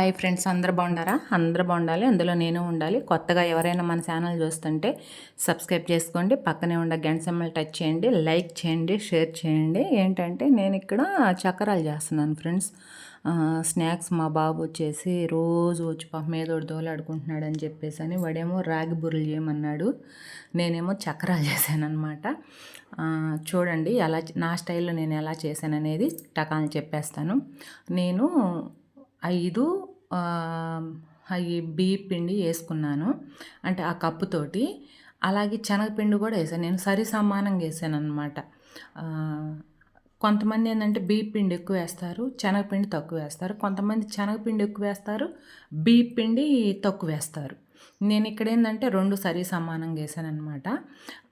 Hi friends అందరు బాగుండారా అందరు బాగుండాలి అందులో నేను ఉండాలి. కొత్తగా ఎవరైనా మన ఛానల్ చూస్తుంటే సబ్స్క్రైబ్ చేసుకోండి పక్కనే ఉండే గంట సెమ్మలు టచ్ చేయండి లైక్ చేయండి షేర్ చేయండి. ఏంటంటే నేను ఇక్కడ చక్రాలు చేస్తున్నాను ఫ్రెండ్స్. స్నాక్స్ మా బాబు వచ్చేసి రోజు వచ్చి పాప మీద దోలాడుకుంటున్నాడు అని చెప్పేసి అని వాడేమో రాగి బుర్రలు చేయమన్నాడు. నేనేమో చక్రాలు చేశానమాట చూడండి ఎలా నా స్టైల్లో నేను ఎలా చేశాను అనేది టకాన్ని చెప్పేస్తాను. నేను ఐదు అవి బియ్య పిండి వేసుకున్నాను. అంటే ఆ కప్పుతోటి. అలాగే శనగపిండి కూడా వేసాను. నేను సరి సమానంగా వేసాను అనమాట కొంతమంది ఏంటంటే బియ్య పిండి ఎక్కువ వేస్తారు శనగపిండి తక్కువ వేస్తారు. కొంతమంది శనగపిండి ఎక్కువ వేస్తారు బియ్య పిండి తక్కువ వేస్తారు. నేను ఇక్కడ ఏంటంటే రెండు సరి సమానంగా వేసాను అనమాట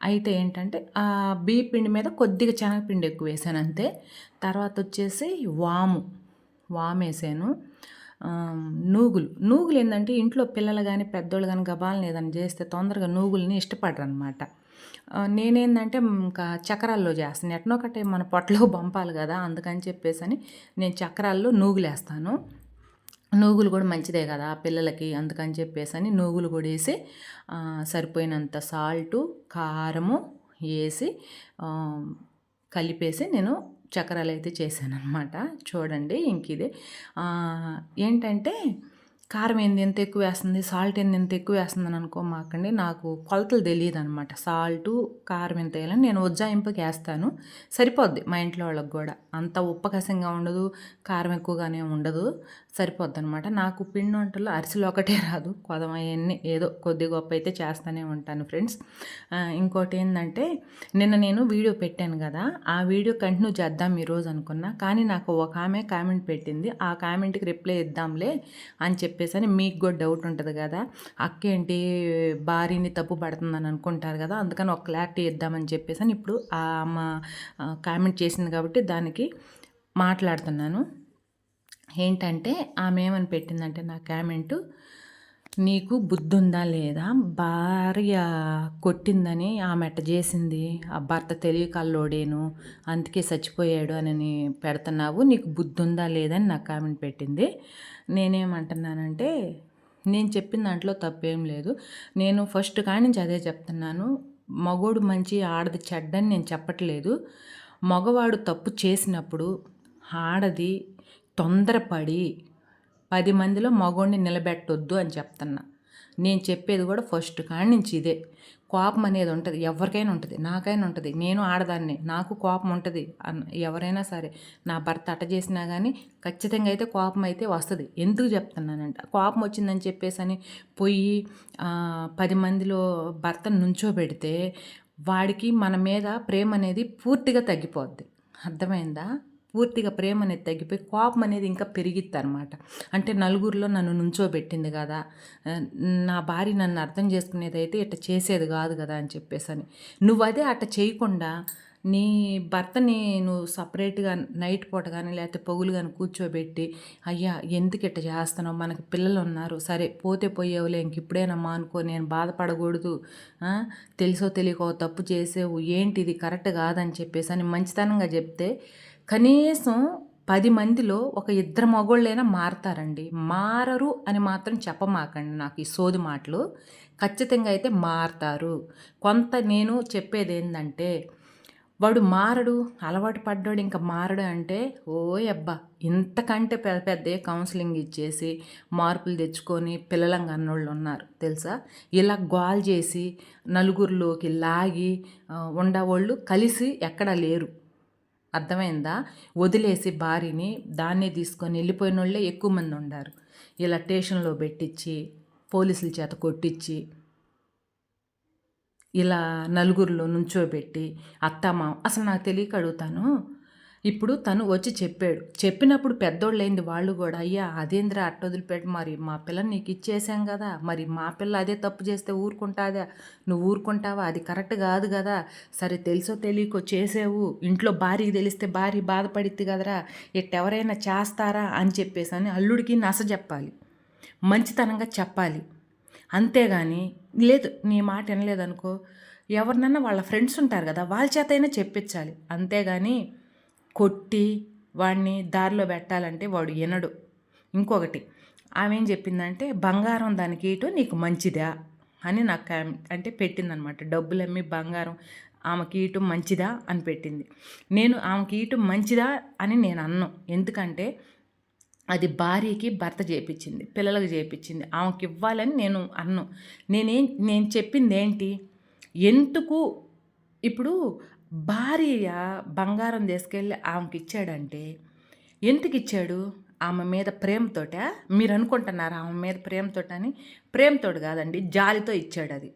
అయితే ఏంటంటే ఆ బియ్య పిండి మీద కొద్దిగా శనగపిండి ఎక్కువ వేసాను అంతే. తర్వాత వచ్చేసి వాము. వాము వేసాను. నూగులు నూగులు. ఏంటంటే ఇంట్లో పిల్లలు కానీ పెద్దోళ్ళు కానీ గబాలను ఏదైనా చేస్తే తొందరగా నూగుల్ని ఇష్టపడరు అనమాట నేనేందంటే ఇంకా చక్రాల్లో చేస్తాను. ఎట్నో ఒకటి మన పొట్టలో పంపాలి కదా అందుకని చెప్పేసి అని నేను చక్రాల్లో నూగులు వేస్తాను నూగులు కూడా మంచిదే కదా పిల్లలకి అందుకని చెప్పేసి అని నూగులు కూడా వేసి సరిపోయినంత సాల్టు కారము వేసి కలిపేసి నేను చక్రాలు అయితే చేశాను అనమాట చూడండి ఇంక ఇదే ఏంటంటే కారం ఏంది? ఎంత ఎక్కువ వేస్తుంది? సాల్ట్ ఏంది? ఎంత ఎక్కువ వేస్తుంది? అని అనుకోమాకండి నాకు కొలతలు తెలియదు అనమాట సాల్టు కారం ఎంత వేయాలని నేను ఉజ్జాయింపుకి వేస్తాను. సరిపోద్ది మా ఇంట్లో వాళ్ళకి కూడా. అంత ఉప్పకసంగా ఉండదు కారం ఎక్కువగానే ఉండదు. సరిపోద్ది అనమాట నాకు పిండి వంటలు అరిసెలు ఒకటే రాదు. కొదమ ఏదో కొద్ది గొప్ప అయితే చేస్తూనే ఉంటాను ఫ్రెండ్స్. ఇంకోటి ఏంటంటే నిన్న నేను వీడియో పెట్టాను కదా. ఆ వీడియో కంటిన్యూ చేద్దాం ఈరోజు అనుకున్నా. కానీ నాకు ఒక ఆమె కామెంట్ పెట్టింది. ఆ కామెంట్కి రిప్లై ఇద్దాంలే అని చెప్పి చెప్పేసి అని మీకు కూడా డౌట్ ఉంటుంది కదా. అక్క ఏంటి? భార్యని తప్పు పడుతుందని అనుకుంటారు కదా. అందుకని ఒక క్లారిటీ ఇద్దామని చెప్పేసి అని ఇప్పుడు ఆ అమ్మ కామెంట్ చేసింది కాబట్టి దానికి మాట్లాడుతున్నాను. ఏంటంటే ఆమె ఏమని పెట్టిందంటే నా కామెంటు నీకు బుద్ధుందా లేదా? భార్య కొట్టిందని ఆమె ఎట్ట చేసింది. ఆ భర్త తెలియకల్లోడేను అందుకే చచ్చిపోయాడు అని పెడుతున్నావు. నీకు బుద్ధి ఉందా లేదని నాకు కామెంట్ పెట్టింది. నేనేమంటున్నానంటే నేను చెప్పిన దాంట్లో తప్పేం లేదు. నేను ఫస్ట్ కాడి నుంచి అదే చెప్తున్నాను. మగోడు మంచి ఆడది చెడ్డని నేను చెప్పట్లేదు. మగవాడు తప్పు చేసినప్పుడు ఆడది తొందరపడి పది మందిలో మగోడిని నిలబెట్టొద్దు అని చెప్తున్నా. నేను చెప్పేది కూడా ఫస్ట్ కాడి నుంచి ఇదే. కోపం అనేది ఉంటుంది. ఎవరికైనా ఉంటుంది. నాకైనా ఉంటుంది. నేను ఆడదాన్ని. నాకు కోపం ఉంటుంది అన్న ఎవరైనా సరే. నా భర్త అట చేసినా కానీ ఖచ్చితంగా అయితే కోపం అయితే వస్తుంది. ఎందుకు చెప్తున్నానంట కోపం వచ్చిందని చెప్పేసి అని పోయి పది మందిలో భర్త నుంచోబెడితే వాడికి మన మీద ప్రేమ అనేది పూర్తిగా తగ్గిపోద్ది. అర్థమైందా? పూర్తిగా ప్రేమ అనేది తగ్గిపోయి కోపం అనేది ఇంకా పెరిగిద్ది అనమాట అంటే నలుగురిలో నన్ను నుంచోబెట్టింది కదా నా భార్య నన్ను అర్థం చేసుకునేది అయితే ఇట్ట చేసేది కాదు కదా అని చెప్పేసి అని నువ్వు అదే అట్ట చేయకుండా నీ భర్తని నువ్వు సపరేట్గా నైట్ పూట కానీ లేకపోతే పొగులు కానీ కూర్చోబెట్టి అయ్యా ఎందుకు ఇట్ట చేస్తున్నావు? మనకి పిల్లలు ఉన్నారు. సరే పోతే పోయేవులే ఇంక ఇప్పుడేనమ్మా అనుకో నేను బాధపడకూడదు. తెలుసో తెలియకో తప్పు చేసేవు ఏంటి ఇది కరెక్ట్ కాదని చెప్పేసి అని మంచితనంగా చెప్తే కనీసం పది మందిలో ఒక ఇద్దరు మగోళ్ళైనా మారతారండి. మారరు అని మాత్రం చెప్పమాకండి నాకు ఈ సోది మాటలు. ఖచ్చితంగా అయితే మారతారు. కొంత నేను చెప్పేది ఏంటంటే వాడు మారడు అలవాటు పడ్డాడు ఇంకా మారడు అంటే ఓ అబ్బా ఇంతకంటే పెద్ద పెద్ద కౌన్సిలింగ్ ఇచ్చేసి మార్పులు తెచ్చుకొని పిల్లలంగా అన్నోళ్ళు ఉన్నారు తెలుసా? ఇలా గోల్ చేసి నలుగురిలోకి లాగి ఉండవాళ్ళు ఉండేవాళ్ళు కలిసి ఎక్కడా లేరు. అర్థమైందా? వదిలేసి భార్యని దాన్నే తీసుకొని వెళ్ళిపోయిన వాళ్ళే ఎక్కువ మంది ఉండారు. ఇలా స్టేషన్లో పెట్టించి పోలీసుల చేత కొట్టించి ఇలా నలుగురిలో నుంచోబెట్టి అత్తమ్మ అసలు నాకు తెలియక అడుగుతాను. ఇప్పుడు తను వచ్చి చెప్పాడు. చెప్పినప్పుడు పెద్దోళ్ళైంది వాళ్ళు కూడా అయ్యా అదేంద్రా అట్ట వదిలిపెట్టి మరి మా పిల్లని నీకు ఇచ్చేసాం కదా మరి మా పిల్ల అదే తప్పు చేస్తే ఊరుకుంటాదా? నువ్వు ఊరుకుంటావా? అది కరెక్ట్ కాదు కదా. సరే తెలుసో తెలియకో చేసేవు. ఇంట్లో భార్యకి తెలిస్తే భార్య బాధపడిద్ది కదరా. ఎట్టెవరైనా చేస్తారా? అని చెప్పేసి అని అల్లుడికి నస చెప్పాలి. మంచితనంగా చెప్పాలి. అంతేగాని లేదు నీ మాట వినలేదనుకో. ఎవరినన్నా వాళ్ళ ఫ్రెండ్స్ ఉంటారు కదా వాళ్ళ చేత అయినా చెప్పించాలి. అంతేగాని కొట్టి వాడిని దారిలో పెట్టాలంటే వాడు వినడు ఇంకొకటి ఆమె ఏం చెప్పిందంటే బంగారం దానికి ఇటు నీకు మంచిదా? అని నాకు అంటే పెట్టిందనమాట. డబ్బులు అమ్మి బంగారం ఆమెకి ఇయటం మంచిదా? అని పెట్టింది. నేను ఆమెకి ఇయటం మంచిదా? అని నేను అన్నాను ఎందుకంటే అది భార్యకి భర్త చేపించింది పిల్లలకు చేపించింది. ఆమెకి ఇవ్వాలని నేను అన్ను. నేనేం నేను చెప్పింది ఏంటి ఎందుకు ఇప్పుడు భార్య బంగారం తీసుకెళ్ళి ఆమెకి ఇచ్చాడంటే ఎందుకు ఇచ్చాడు ఆమె మీద ప్రేమతోట? మీరు అనుకుంటున్నారు ఆమె మీద ప్రేమతోట అని? ప్రేమతోటి కాదండి జాలితో ఇచ్చాడు అది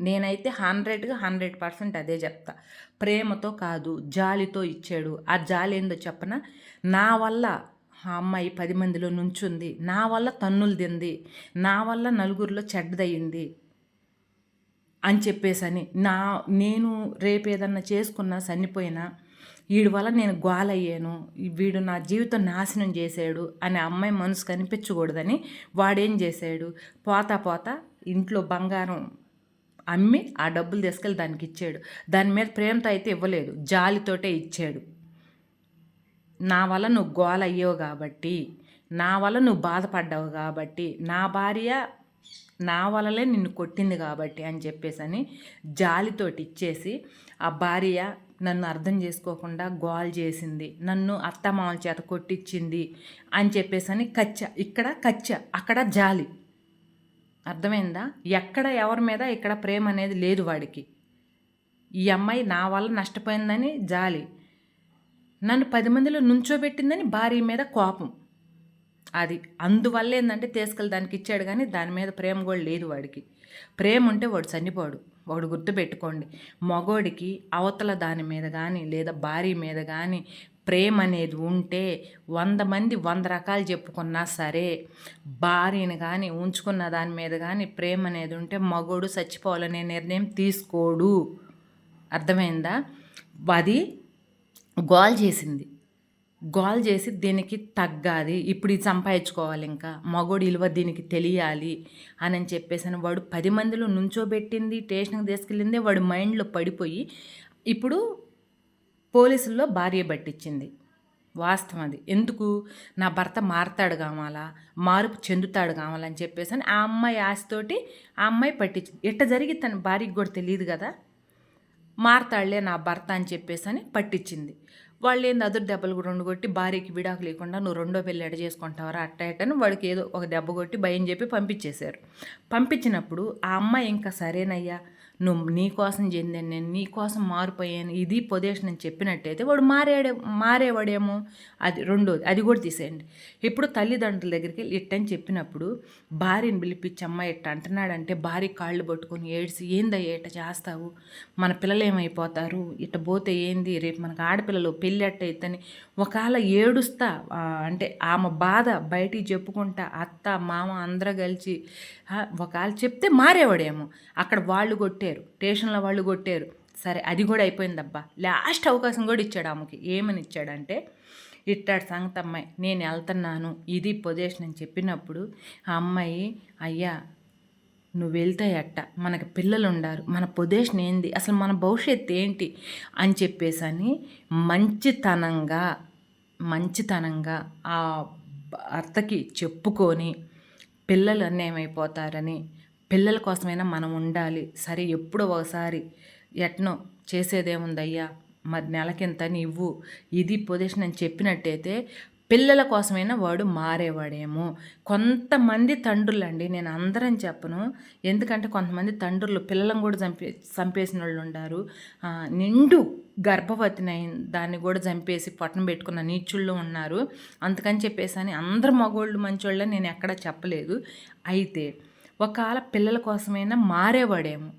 నేనైతే హండ్రెడ్గా హండ్రెడ్ పర్సెంట్ అదే చెప్తా. ప్రేమతో కాదు జాలితో ఇచ్చాడు. ఆ జాలి ఏందో చెప్పన? నా వల్ల ఆ అమ్మాయి పది మందిలో నుంచుంది. నా వల్ల తన్నులు తింది. నా వల్ల నలుగురిలో చెడ్డదయ్యింది. అని చెప్పేసని నా నేను రేపు ఏదన్నా చేసుకున్నా చనిపోయినా వీడి వల్ల నేను గోలయ్యాను వీడు నా జీవితం నాశనం చేశాడు అని అమ్మాయి మనసు కనిపించకూడదని వాడేం చేశాడు? పోతా పోతా ఇంట్లో బంగారం అమ్మి ఆ డబ్బులు తీసుకెళ్ళి దానికి ఇచ్చాడు. దాని మీద ప్రేమతో అయితే ఇవ్వలేదు జాలితోటే ఇచ్చాడు. నా వల్ల నువ్వు గోల అయ్యావు కాబట్టి నా వల్ల నువ్వు బాధపడ్డావు కాబట్టి నా భార్య నా వలలే నిన్ను కొట్టింది కాబట్టి అని చెప్పేసి అని జాలితోటి ఇచ్చేసి ఆ భార్య నన్ను అర్థం చేసుకోకుండా గోల్ చేసింది. నన్ను అత్తమామల చేత కొట్టించింది అని చెప్పేసి అని కచ్చ ఇక్కడ కచ్చ అక్కడ జాలి. అర్థమైందా? ఎక్కడ ఎవరి మీద ఇక్కడ ప్రేమ అనేది లేదు వాడికి. ఈ అమ్మాయి నా వల్ల నష్టపోయిందని జాలి. నన్ను పది మందిలో నుంచోబెట్టిందని భార్య మీద కోపం. అది అందువల్ల ఏంటంటే తీసుకెళ్ళి దానికి ఇచ్చాడు కానీ దాని మీద ప్రేమ కూడా లేదు వాడికి. ప్రేమ ఉంటే వాడు చనిపోడు. వాడు గుర్తుపెట్టుకోండి. మగోడికి అవతల దాని మీద కానీ లేదా భార్య మీద కానీ ప్రేమ అనేది ఉంటే వంద మంది వంద రకాలు చెప్పుకున్నా సరే భార్యని కానీ ఉంచుకున్న దాని మీద కానీ ప్రేమ అనేది ఉంటే మగోడు చచ్చిపోవాలనే నిర్ణయం తీసుకోడు. అర్థమైందా? అది గోల్ చేసింది. గోల్ చేసి దీనికి తగ్గాది ఇప్పుడు ఇది సంపాదించుకోవాలి ఇంకా. మగోడు ఇలువ దీనికి తెలియాలి అని చెప్పేసి వాడు పది మందిలో నుంచోబెట్టింది స్టేషన్కి తీసుకెళ్ళింది వాడు మైండ్లో పడిపోయి ఇప్పుడు పోలీసుల్లో భార్య పట్టించింది. వాస్తవం అది. ఎందుకు? నా భర్త మారతాడు కావాలా? మార్పు చెందుతాడు కావాలని చెప్పేసి అని ఆ అమ్మాయి ఆశతోటి ఆ అమ్మాయి పట్టించింది ఎట్ట జరిగి తన భార్యకి కూడా తెలియదు కదా? మారతాడులే నా భర్త అని చెప్పేసి అని పట్టించింది. వాళ్ళు ఏంది అదురు దెబ్బలు రెండు కొట్టి భార్యకి విడాకు లేకుండా నువ్వు రెండో పెళ్ళి ఎడ చేసుకుంటావరా అట్ట అని వాడికి ఏదో ఒక దెబ్బ కొట్టి భయం చెప్పి పంపించేశారు. పంపించినప్పుడు ఆ అమ్మాయి ఇంకా సరేనయ్యా నువ్వు నీ కోసం చెందాను నేను నీ కోసం మారిపోయాను ఇది పొదేష్ నేను చెప్పినట్టయితే వాడు మారాడే మారేవాడేమో. అది రెండోది అది కూడా తీసేయండి. ఇప్పుడు తల్లిదండ్రుల దగ్గరికి ఇట్టని చెప్పినప్పుడు భార్యని పిలిపించి అమ్మాయి ఇట్ట అంటున్నాడంటే భార్య కాళ్ళు పట్టుకొని ఏడ్చి ఏందయ్యా ఇట్ట చేస్తావు? మన పిల్లలు ఏమైపోతారు? ఇట్ట పోతే ఏంది? రేపు మనకు ఆడపిల్లలు పెళ్ళి అట్ట ఒకవేళ ఏడుస్తా అంటే ఆమె బాధ బయటికి చెప్పుకుంటా అత్త మామ అందరూ కలిసి ఒకవేళ చెప్తే మారేవాడేమో. అక్కడ వాళ్ళు కొట్టే కొట్టారు స్టేషన్లో వాళ్ళు కొట్టారు. సరే అది కూడా అయిపోయిందబ్బా. లాస్ట్ అవకాశం కూడా ఇచ్చాడు ఆమెకి. ఏమని ఇచ్చాడంటే ఇట్టాడు సంగతి అమ్మాయి నేను వెళ్తున్నాను ఇది పొజిషన్ అని చెప్పినప్పుడు ఆ అమ్మాయి అయ్యా నువ్వు వెళ్తే అట్ట మనకి పిల్లలు ఉండారు మన పొజిషన్ ఏంది అసలు మన భవిష్యత్తు ఏంటి అని చెప్పేసి అని మంచితనంగా మంచితనంగా ఆ భర్తకి చెప్పుకొని పిల్లలు అన్నేమైపోతారని పిల్లల కోసమైనా మనం ఉండాలి. సరే ఎప్పుడో ఒకసారి ఎట్నో చేసేదేముందయ్యా? మరి నెలకింత ఇవ్వు ఇది పొజిషన్ అని చెప్పినట్టయితే పిల్లల కోసమైనా వాడు మారేవాడేమో. కొంతమంది తండ్రులండి నేను అందరం చెప్పను. ఎందుకంటే కొంతమంది తండ్రులు పిల్లలను కూడా చంపే చంపేసిన వాళ్ళు ఉన్నారు నిండు గర్భవతిని దాన్ని కూడా చంపేసి పొట్టం పెట్టుకున్న నీచుళ్ళు ఉన్నారు. అందుకని చెప్పేసి అని అందరు మగోళ్ళు మంచోళ్ళని నేను ఎక్కడా చెప్పలేదు. అయితే ఒకవేళ పిల్లల కోసమైనా మారేవాడేమో.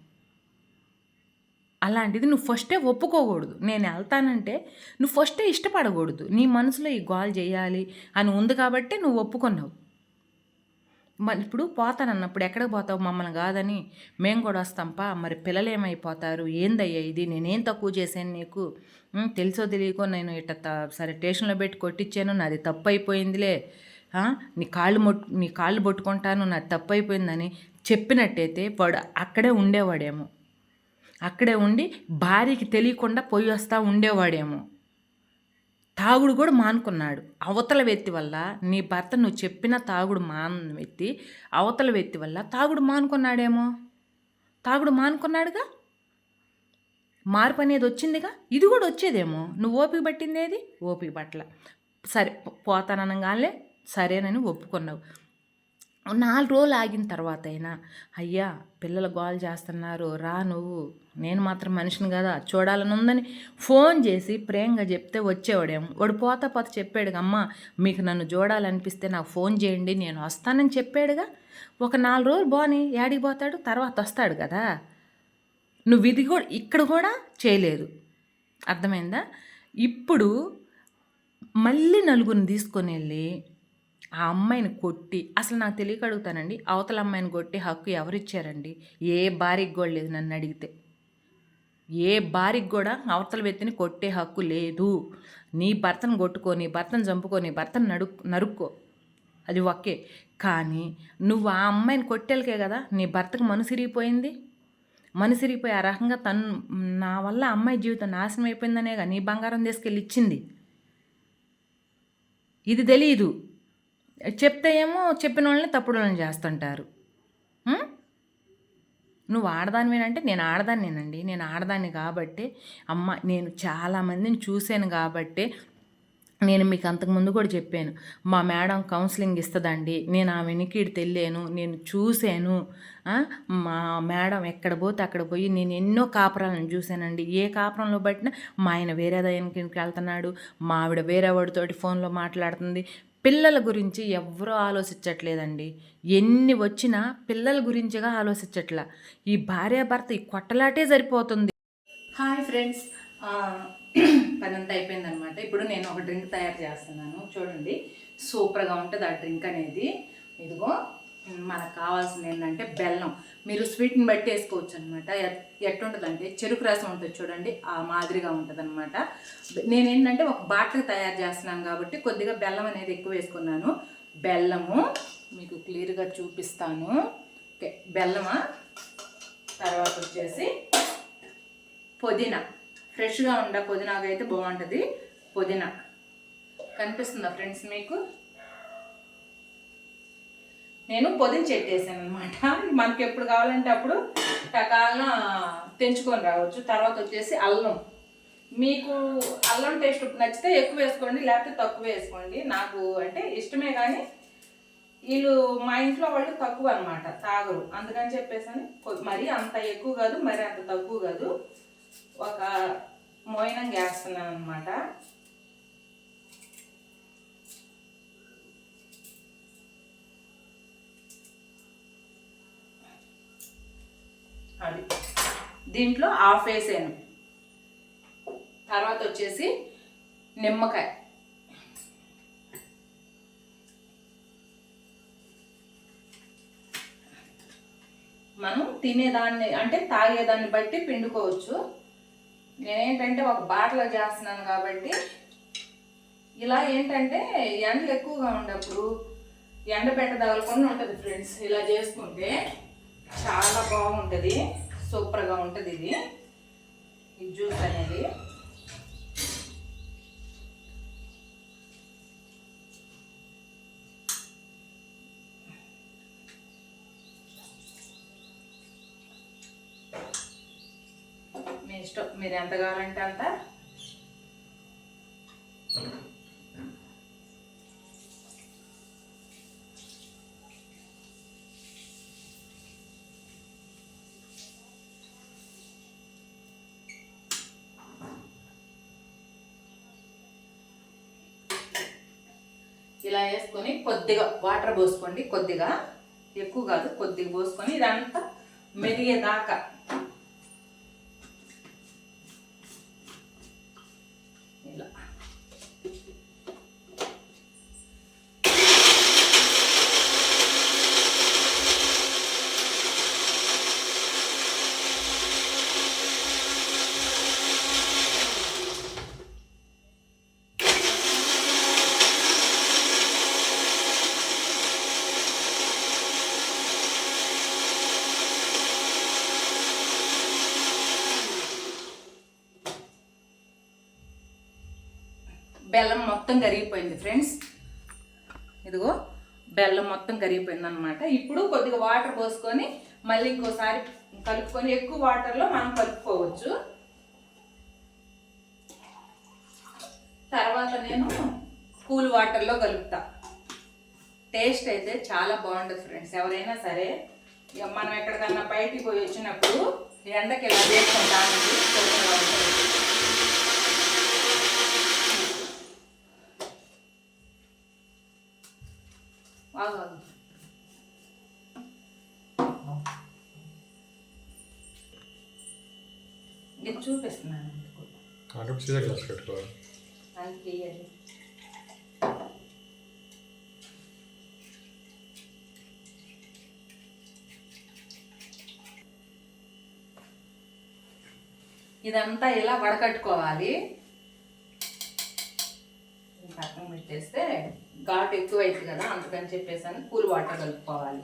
అలాంటిది నువ్వు ఫస్టే ఒప్పుకోకూడదు. నేను వెళ్తానంటే నువ్వు ఫస్టే ఇష్టపడకూడదు. నీ మనసులో ఈ గోల్ చేయాలి అని ఉంది కాబట్టి నువ్వు ఒప్పుకున్నావు. మరి ఇప్పుడు పోతానన్నప్పుడు ఎక్కడికి పోతావు? మమ్మల్ని కాదని మేము కూడా వస్తాంపా మరి పిల్లలు ఏమైపోతారు? ఏందయ్యా ఇది? నేనేం తక్కువ చేశాను నీకు? తెలుసో తెలియకో నేను ఇట్ట త- సరే స్టేషన్లో పెట్టి కొట్టించాను నాది తప్పు అయిపోయిందిలే. నీ కాళ్ళు మొట్ నీ కాళ్ళు పట్టుకుంటాను నా తప్పు అయిపోయిందని చెప్పినట్టయితే వాడు అక్కడే ఉండేవాడేమో. అక్కడే ఉండి భార్యకి తెలియకుండా పోయి వస్తూ ఉండేవాడేమో. తాగుడు కూడా మానుకున్నాడు. అవతల వ్యక్తి వల్ల నీ భర్త నువ్వు చెప్పిన తాగుడు మాన వ్యక్తి అవతల వ్యక్తి వల్ల తాగుడు మానుకున్నాడేమో. తాగుడు మానుకున్నాడుగా? మార్పు అనేది వచ్చిందిగా? ఇది కూడా వచ్చేదేమో. నువ్వు ఓపిక పట్టింది ఏది? ఓపిక పట్ల. సరే పోతాననగానే సరేనని ఒప్పుకున్నావు. నాలుగు రోజులు ఆగిన తర్వాత అయినా అయ్యా పిల్లలు గోల్ చేస్తున్నారు రా నువ్వు. నేను మాత్రం మనిషిని కదా? చూడాలని ఉందని ఫోన్ చేసి ప్రేమగా చెప్తే వచ్చేవాడేమో. వాడు పోతా పోత చెప్పాడుగా అమ్మ మీకు నన్ను చూడాలనిపిస్తే నాకు ఫోన్ చేయండి నేను వస్తానని చెప్పాడుగా. ఒక నాలుగు రోజులు బాని యాడికి పోతాడు తర్వాత వస్తాడు కదా. నువ్వు ఇది కూడా ఇక్కడ కూడా చేయలేదు. అర్థమైందా? ఇప్పుడు మళ్ళీ నలుగురిని తీసుకొని వెళ్ళి ఆ అమ్మాయిని కొట్టి అసలు నాకు తెలియక అడుగుతానండి అవతల అమ్మాయిని కొట్టి హక్కు ఎవరిచ్చారండి? ఏ భార్యకి కూడా లేదు నన్ను అడిగితే. ఏ భార్యకి కూడా అవతల వ్యక్తిని కొట్టే హక్కు లేదు. నీ భర్తను కొట్టుకో నీ భర్తను చంపుకో నీ భర్తను నడు నరుక్కో. అది ఒకే కానీ నువ్వు ఆ అమ్మాయిని కొట్టేలకే కదా నీ భర్తకు మనసిరిగిపోయింది మనసిరిగిపోయి ఆ రకంగా తను నా వల్ల అమ్మాయి జీవితం నాశనం అయిపోయిందనేగా నీ బంగారం తీసుకెళ్ళి ఇచ్చింది? ఇది తెలియదు చెప్తే ఏమో చెప్పిన వాళ్ళని తప్పుడు వాళ్ళని చేస్తుంటారు నువ్వు ఆడదానివేనంటే నేను ఆడదాన్నేనండి. నేను ఆడదాన్ని కాబట్టి అమ్మ నేను చాలామందిని చూశాను కాబట్టి నేను మీకు అంతకుముందు కూడా చెప్పాను. మా మేడం కౌన్సిలింగ్ ఇస్తుందండి. నేను ఆ వెనికిడి తెల్లాను. నేను చూశాను. మా మేడం ఎక్కడ పోతే అక్కడ పోయి నేను ఎన్నో కాపురాలను చూశానండి. ఏ కాపురంలో పట్టినా మా ఆయన వేరే దానికి వెళ్తున్నాడు? మా ఆవిడ వేరే వాడితోటి ఫోన్లో మాట్లాడుతుంది. పిల్లల గురించి ఎవరూ ఆలోచించట్లేదండి. ఎన్ని వచ్చినా పిల్లల గురించిగా ఆలోచించట్లా. ఈ భార్యాభర్త ఈ కొట్టలాటే సరిపోతుంది. Hi friends. పనంతా అయిపోయిందనమాట ఇప్పుడు నేను ఒక డ్రింక్ తయారు చేస్తున్నాను. చూడండి. సూపర్గా ఉంటుంది ఆ డ్రింక్ అనేది. ఇదిగో. మనకు కావాల్సింది ఏంటంటే బెల్లం. మీరు స్వీట్ని బట్టి వేసుకోవచ్చు అనమాట ఎట్టుంటుందంటే చెరుకు రసం ఉంటుంది చూడండి ఆ మాదిరిగా ఉంటుంది అనమాట నేనేంటంటే ఒక బాటిల్ తయారు చేస్తున్నాను కాబట్టి కొద్దిగా బెల్లం అనేది ఎక్కువ వేసుకున్నాను. బెల్లము మీకు క్లియర్గా చూపిస్తాను. ఓకే బెల్లమా? తర్వాత వచ్చేసి పుదీనా. ఫ్రెష్గా ఉండ పుదీనాగా అయితే బాగుంటుంది. పుదీనా. కనిపిస్తుందా ఫ్రెండ్స్ మీకు? నేను పొదిన చెట్టు వేసాను అనమాట మనకి ఎప్పుడు కావాలంటే అప్పుడు టకాలను తెంచుకొని రావచ్చు. తర్వాత వచ్చేసి అల్లం. మీకు అల్లం టేస్ట్ నచ్చితే ఎక్కువ వేసుకోండి లేకపోతే తక్కువ వేసుకోండి. నాకు అంటే ఇష్టమే కానీ వీళ్ళు మా ఇంట్లో వాళ్ళు తక్కువ అనమాట తాగరు. అందుకని చెప్పేసి మరి మరీ అంత ఎక్కువ కాదు మరి అంత తక్కువ కాదు. ఒక మోయినం వేస్తున్నాను అనమాట అది. దీంట్లో హాఫ్ వేసాను. తర్వాత వచ్చేసి నిమ్మకాయ. మనం తినేదాన్ని అంటే తాగేదాన్ని బట్టి పిండుకోవచ్చు. నేనేంటంటే ఒక బాటలో చేస్తున్నాను కాబట్టి ఇలా ఏంటంటే ఎండలు ఎక్కువగా ఉండప్పుడు ఎండ పెట్ట తగలకుండా ఉంటుంది ఫ్రెండ్స్ ఇలా చేసుకుంటే. చాలా బాగుంటుంది. సూపర్గా ఉంటుంది ఇది. ఈ జ్యూస్ అనేది. మీ ఇష్టం. మీరు ఎంత కావాలంటే అంత ఇలా వేసుకొని కొద్దిగా వాటర్ పోసుకోండి. కొద్దిగా ఎక్కువ కాదు కొద్దిగా పోసుకొని ఇదంతా మెరిగేదాకా మొత్తం కరిగిపోయింది ఫ్రెండ్స్ ఇదిగో బెల్లం మొత్తం కరిగిపోయింది అనమాట ఇప్పుడు కొద్దిగా వాటర్ పోసుకొని మళ్ళీ ఇంకోసారి కలుపుకొని ఎక్కువ వాటర్లో మనం కలుపుకోవచ్చు. తర్వాత నేను కూల్ వాటర్లో కలుపుతా. టేస్ట్ అయితే చాలా బాగుంటుంది ఫ్రెండ్స్ ఎవరైనా సరే ఇక మనం ఎక్కడికన్నా బయటికి పోయి వచ్చినప్పుడు ఎండకి ఇలా చేసుకుంటామండి బాగా ఇది చూపిస్తున్నాను. అక్కడ సీదా గ్లాస్ పెట్టుకోవాలి. ఇదంతా ఇలా వడకట్టుకోవాలి పక్కన పెట్టేస్తే ఘాటు ఎక్కువ అవుతుంది కదా అందుకని చెప్పేసి అని కూల్ వాటర్ కలుపుకోవాలి.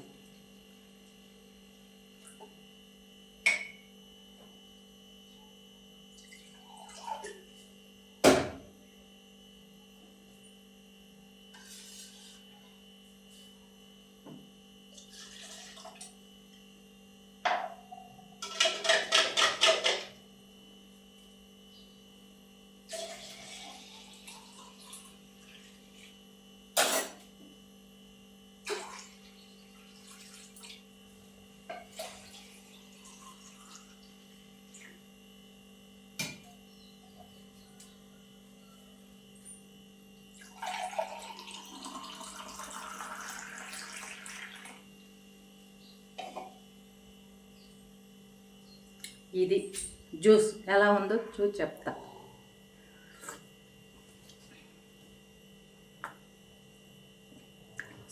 ఇది జ్యూస్ ఎలా ఉందో చూసి చెప్తా.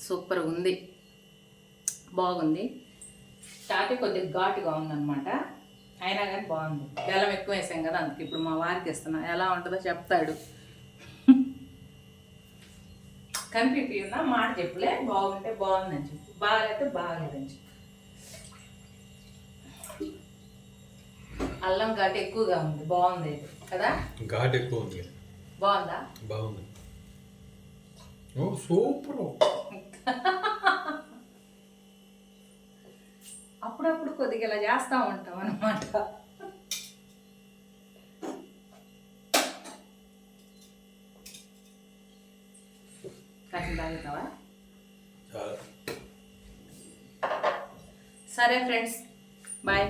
సూపర్ ఉంది. బాగుంది. స్టార్టింగ్ కొద్దిగా ఘాటుగా ఉందన్నమాట. అయినా కానీ బాగుంది. బెల్లం ఎక్కువ వేసాం కదా అందుకు ఇప్పుడు మా వారికి ఇస్తున్నా. ఎలా ఉంటుందో చెప్తాడు. కనిపించిన మాట చెప్పులే. బాగుంటే బాగుందని చెప్పు. బాగాలైతే బాగాలేదని చెప్పు. అల్లం ఘాటు ఎక్కువగా ఉంది బాగుంది ఇది కదా? ఘాట్ ఎక్కువ ఉంది. బాగుందా? బాగుంది. ఓ సూపర్. అప్పుడప్పుడు కొద్దిగా ఇలా చేస్తూ ఉంటాం అనమాట తాగుతావా? సరే ఫ్రెండ్స్ బాయ్.